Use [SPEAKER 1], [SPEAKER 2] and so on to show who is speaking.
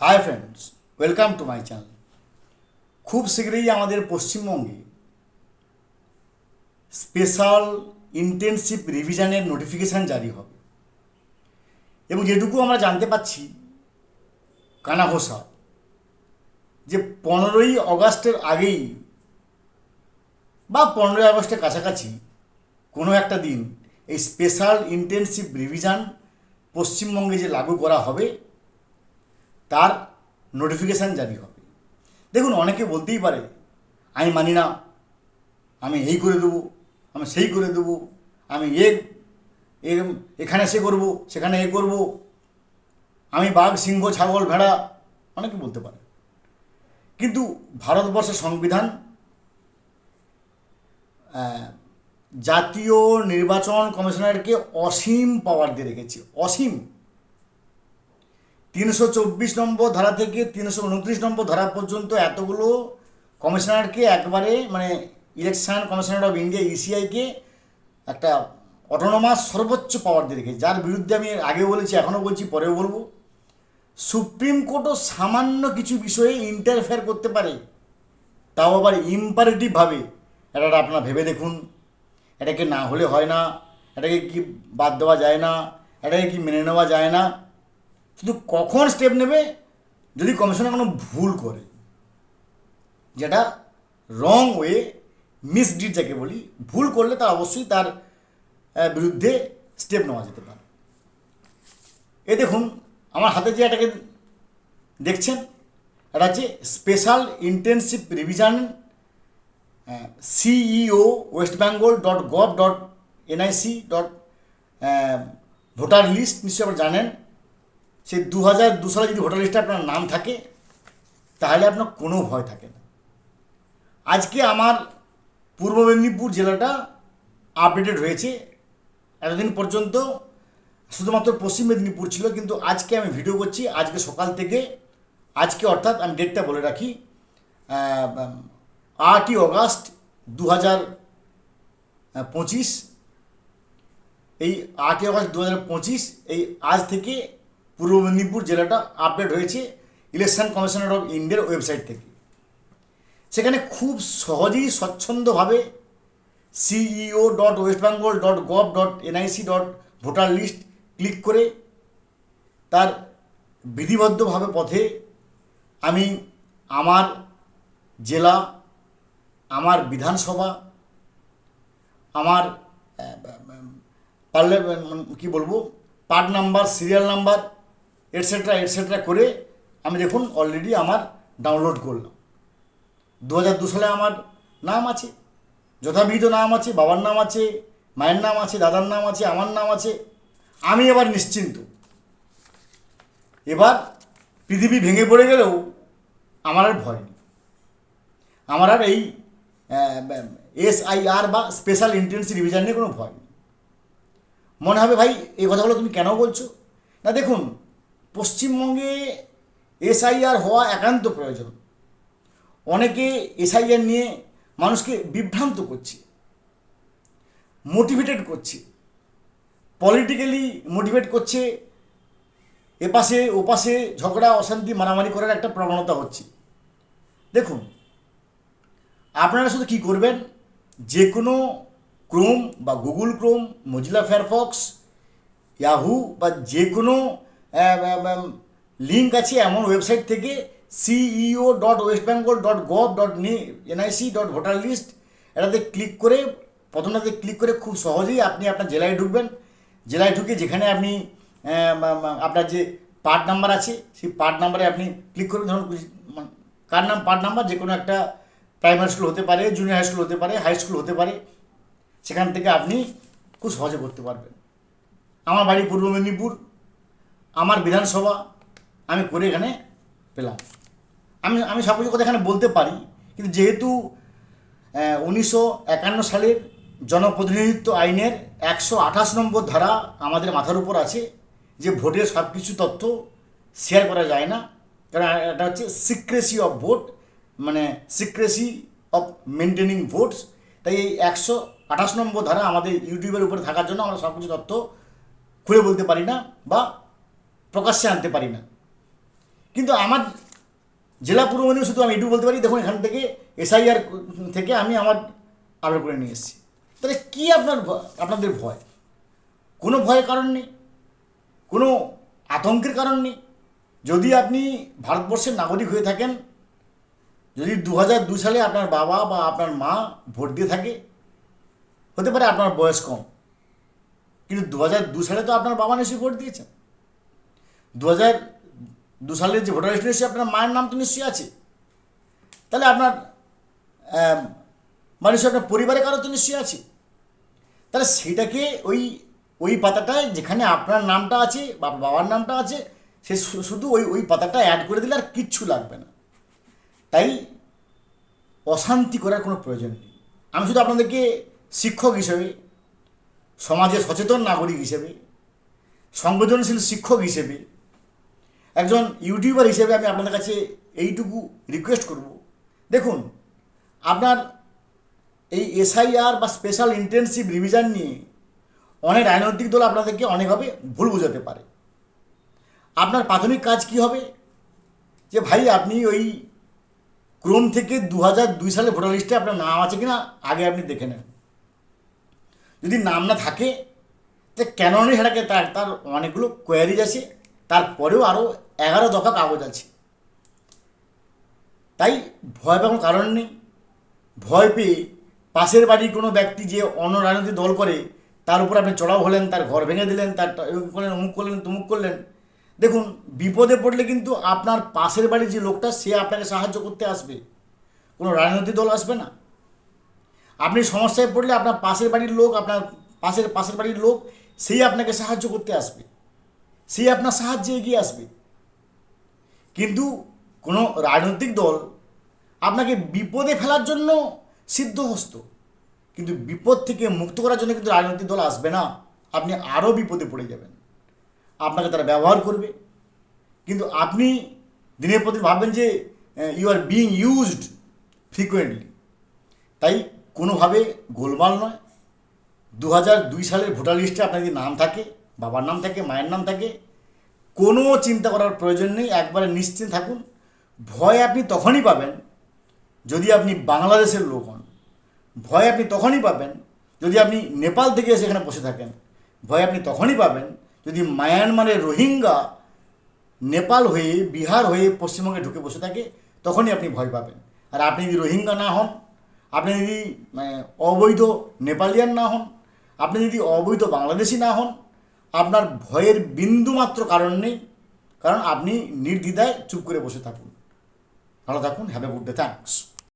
[SPEAKER 1] Hi friends welcome to my channel খুব শীঘ্রই আমাদের পশ্চিমবঙ্গে স্পেশাল ইন্টেনসিভ রিভিশনের নোটিফিকেশান জারি হবে। এবং যেটুকু আমরা জানতে পাচ্ছি, কানাঘোষা, যে পনেরোই অগাস্টের আগেই বা পনেরোই আগস্টের কাছাকাছি কোনো একটা দিন এই স্পেশাল ইন্টেনসিভ রিভিশন পশ্চিমবঙ্গে যে লাগু করা হবে তার নোটিফিকেশান জারি হবে দেখুন, অনেকে বলতেই পারে, আমি মানি না, আমি এই করে দেবো, আমি সেই করে দেবো, আমি এ এখানে সে করব, সেখানে এ করব, আমি বাঘ, সিংহ, ছাগল, ভেড়া, অনেকে বলতে পারে। কিন্তু ভারতবর্ষের সংবিধান জাতীয় নির্বাচন কমিশনারকে অসীম পাওয়ার দিয়ে রেখেছে, অসীম। তিনশো চব্বিশ নম্বর ধারা থেকে তিনশো উনত্রিশ নম্বর ধারা পর্যন্ত এতগুলো কমিশনারকে একবারে মানে ইলেকশন কমিশনার অফ ইন্ডিয়া ইসিআইকে একটা অটোনোমাস সর্বোচ্চ পাওয়ার দিয়ে রেখেছে। যার বিরুদ্ধে আমি আগে বলেছি, এখনও বলছি, পরেও বলব। সুপ্রিম কোর্টও সামান্য কিছু বিষয়ে ইন্টারফেয়ার করতে পারে, তাও আবার ইম্পারেটিভভাবে এটা আপনারা ভেবে দেখুন। এটাকে না হলে হয় না। এটাকে কি বাদ দেওয়া যায় না। এটাকে কি মেনে নেওয়া যায় না। শুধু কখন স্টেপ নেবে যদি কমিশনার কোনো ভুল করে, যেটা রং ওয়ে মিসডিড যাকে বলি, ভুল করলে তা অবশ্যই তার বিরুদ্ধে স্টেপ নেওয়া যেতে পারে। এ দেখুন, আমার হাতে যে এটাকে দেখছেন, এটা হচ্ছে special intensive revision CEO West Bengal dot gov dot NIC dot voter list নিশ্চয়ই আপনারা জানেন। সেই দু হাজার দু সালে যদি ভোটার লিস্টে আপনার নাম থাকে, তাহলে আপনার কোনো ভয় থাকে না। আজকে আমার পূর্ব মেদিনীপুর জেলাটা আপডেটেড হয়েছে। এতদিন পর্যন্ত শুধুমাত্র পশ্চিম মেদিনীপুর ছিল, কিন্তু আজকে আমি ভিডিও করছি, আজকে সকাল থেকে, আজকে অর্থাৎ আমি ডেটটা বলে রাখি আটই অগাস্ট দু হাজার পঁচিশ। এই আটই আগস্ট দু হাজার পঁচিশ, এই আজ থেকে পূর্ব মেদিনীপুর জেলাটা আপডেট হয়েছে ইলেকশন কমিশনার অফ ইন্ডিয়ার ওয়েবসাইট থেকে। সেখানে খুব সহজেই স্বচ্ছন্দভাবে CEO dot West Bengal dot gov dot NIC dot voter list click করে তার বিধিবদ্ধভাবে পথে আমি আমার জেলা, আমার বিধানসভা, আমার পারলে কি বলব part number serial number etcetera etcetera করে আমি দেখুন অলরেডি আমার ডাউনলোড করলাম। দু হাজার দু সালে আমার নাম আছে, যথাবিহিত নাম আছে, বাবার নাম আছে, মায়ের নাম আছে, দাদার নাম আছে, আমার নাম আছে। আমি এবার নিশ্চিন্ত। এবার পৃথিবী ভেঙে পড়ে গেলেও আমার আর ভয় নেই। আমার আর এই এসআইআর বা স্পেশাল ইন্টেন্সি রিভিশন নিয়ে কোনো ভয় নেই। মনে হবে ভাই, এই কথাগুলো তুমি কেন বলছো? না দেখুন পশ্চিমবঙ্গে এসআইআর হওয়া একান্ত প্রয়োজন। অনেকে এসআইআর নিয়ে মানুষকে বিভ্রান্ত করছে মোটিভেটেড করছে পলিটিক্যালি মোটিভেট করছে, এপাশে ওপাশে ঝগড়া, অশান্তি, মারামারি করার একটা প্রবণতা হচ্ছে। দেখুন, আপনারা শুধু কী করবেন? যে কোনো ক্রোম বা Google Chrome Mozilla Firefox Yahoo বা যে কোনো লিঙ্ক আছে এমন ওয়েবসাইট থেকে CEO dot West Bengal dot gov dot NIC dot voter list এটাতে ক্লিক করে, প্রথমটাতে ক্লিক করে খুব সহজেই আপনি আপনার জেলায় ঢুকবেন। জেলায় ঢুকে যেখানে আপনি আপনার যে পার্ট নাম্বার আছে, সেই পার্ট নাম্বারে আপনি ক্লিক করবেন ধরুন কার নাম পার্ট নাম্বার যে কোনো একটা প্রাইমারি স্কুল হতে পারে জুনিয়র হাই স্কুল হতে পারে হাই স্কুল হতে পারে, সেখান থেকে আপনি খুব সহজে করতে পারবেন। আমার বাড়ি পূর্ব মেদিনীপুর। আমার বিধানসভা আমি করে এখানে পেলাম। আমি আমি সব কিছু কথা এখানে বলতে পারি, কিন্তু যেহেতু উনিশশো একান্ন সালের জনপ্রতিনিধিত্ব আইনের একশো আঠাশ নম্বর ধারা আমাদের মাথার উপর আছে, যে ভোটের সব কিছু তথ্য শেয়ার করা যায় না। কারণ এটা হচ্ছে সিক্রেসি অফ ভোট মানে সিক্রেসি অফ মেনটেনিং ভোটস তাই এই একশো আঠাশ নম্বর ধারা আমাদের ইউটিউবের উপরে থাকার জন্য আমরা সব কিছু তথ্য খুলে বলতে পারি না, বা প্রকাশ্যে আনতে পারি না। কিন্তু আমার জেলা পূর্ব মেদিনীপুর শুধু আমি এটুকু বলতে পারি, দেখুন এখান থেকে এসআইআর থেকে আমি আমার আপলোড করে নিয়ে এসেছি। তাহলে কী আপনার আপনাদের ভয়? কোনো ভয়ের কারণ নেই, কোনো আতঙ্কের কারণ নেই। যদি আপনি ভারতবর্ষের নাগরিক হয়ে থাকেন, যদি দু হাজার দু সালে আপনার বাবা বা আপনার মা ভোট দিয়ে থাকে, হতে পারে আপনার বয়স কম। কিন্তু দু হাজার দু সালে তো আপনার বাবা নিশ্চয়ই ভোট দিয়েছেন। দু হাজার দু সালের যে ভোটার লিস্ট আপনার মায়ের নাম তো নিশ্চয়ই আছে। তাহলে আপনার আম, মানে আপনার পরিবারের কারও তো নিশ্চয়ই আছে। তাহলে সেটাকে ওই ওই পাতাটায় যেখানে আপনার নামটা আছে বা বাবার নামটা আছে সে শুধু ওই ওই পাতাটা অ্যাড করে দিলে আর কিচ্ছু লাগবে না। তাই অশান্তি করার কোনো প্রয়োজন নেই। আমি শুধু আপনাদেরকে শিক্ষক হিসেবে সমাজে সচেতন নাগরিক হিসেবে সংবেদনশীল শিক্ষক হিসেবে একজন ইউটিউবার হিসেবে আমি আপনাদের কাছে এইটুকু রিকোয়েস্ট করব। দেখুন, আপনার এই এসআইআর বা স্পেশাল ইন্টেনসিভ রিভিশন নিয়ে অনেক রাজনৈতিক দল আপনাদেরকে অনেকভাবে ভুল বোঝাতে পারে। আপনার প্রাথমিক কাজ কি হবে? যে ভাই, আপনি ওই ক্রোম থেকে দু হাজার দুই সালে ভোটার লিস্টে আপনার নাম আছে কি না আগে আপনি দেখে নেন। যদি নাম না থাকে, তো কেন সেটাকে তার তার অনেকগুলো কোয়ারিজ আছে তারপরেও আরও এগারো দফা কাগজ আছে। তাই ভয় পাওয়ার কারণ নেই। ভয় পেয়ে পাশের বাড়ির কোনো ব্যক্তি যে অন্য রাজনৈতিক দল করে, তার উপর আপনি চড়াও হলেন, তার ঘর ভেঙে দিলেন, তার করলেন, অমুক করলেন, তমুক করলেন। দেখুন, বিপদে পড়লে কিন্তু আপনার পাশের বাড়ির যে লোকটা, সে আপনাকে সাহায্য করতে আসবে। কোনো রাজনৈতিক দল আসবে না। আপনি সমস্যায় পড়লে আপনার পাশের বাড়ির লোক, আপনার পাশের পাশের বাড়ির লোক, সেই আপনাকে সাহায্য করতে আসবে। সেই আপনার সাহায্যে এগিয়ে আসবে। কিন্তু কোনো রাজনৈতিক দল আপনাকে বিপদে ফেলার জন্য সিদ্ধহস্ত। কিন্তু বিপদ থেকে মুক্ত করার জন্য কিন্তু রাজনৈতিক দল আসবে না। আপনি আরও বিপদে পড়ে যাবেন। আপনাকে তারা ব্যবহার করবে। কিন্তু আপনি দিনের প্রতি ভাববেন যে you are being used frequently তাই কোনোভাবে গোলমাল নয়। দু হাজার দুই সালের ভোটার লিস্টে আপনার যদি নাম থাকে, বাবার নাম থাকে, মায়ের নাম থাকে কোনো চিন্তা করার প্রয়োজন নেই একবারে নিশ্চিন্ত থাকুন। ভয় আপনি তখনই পাবেন যদি আপনি বাংলাদেশের লোক হন। ভয় আপনি তখনই পাবেন যদি আপনি নেপাল থেকে এসে এখানে বসে থাকেন। ভয় আপনি তখনই পাবেন যদি মায়ানমারের রোহিঙ্গা নেপাল হয়ে বিহার হয়ে পশ্চিমবঙ্গে ঢুকে বসে থাকে তখনই আপনি ভয় পাবেন। আর আপনি যদি রোহিঙ্গা না হন আপনি যদি মানে, অবৈধ নেপালিয়ান না হন আপনি যদি অবৈধ বাংলাদেশি না হন আপনার ভয়ের বিন্দুমাত্র কারণ নেই। কারণ আপনি নির্দ্বিধায় চুপ করে বসে থাকুন। ভালো থাকুন have a good day thanks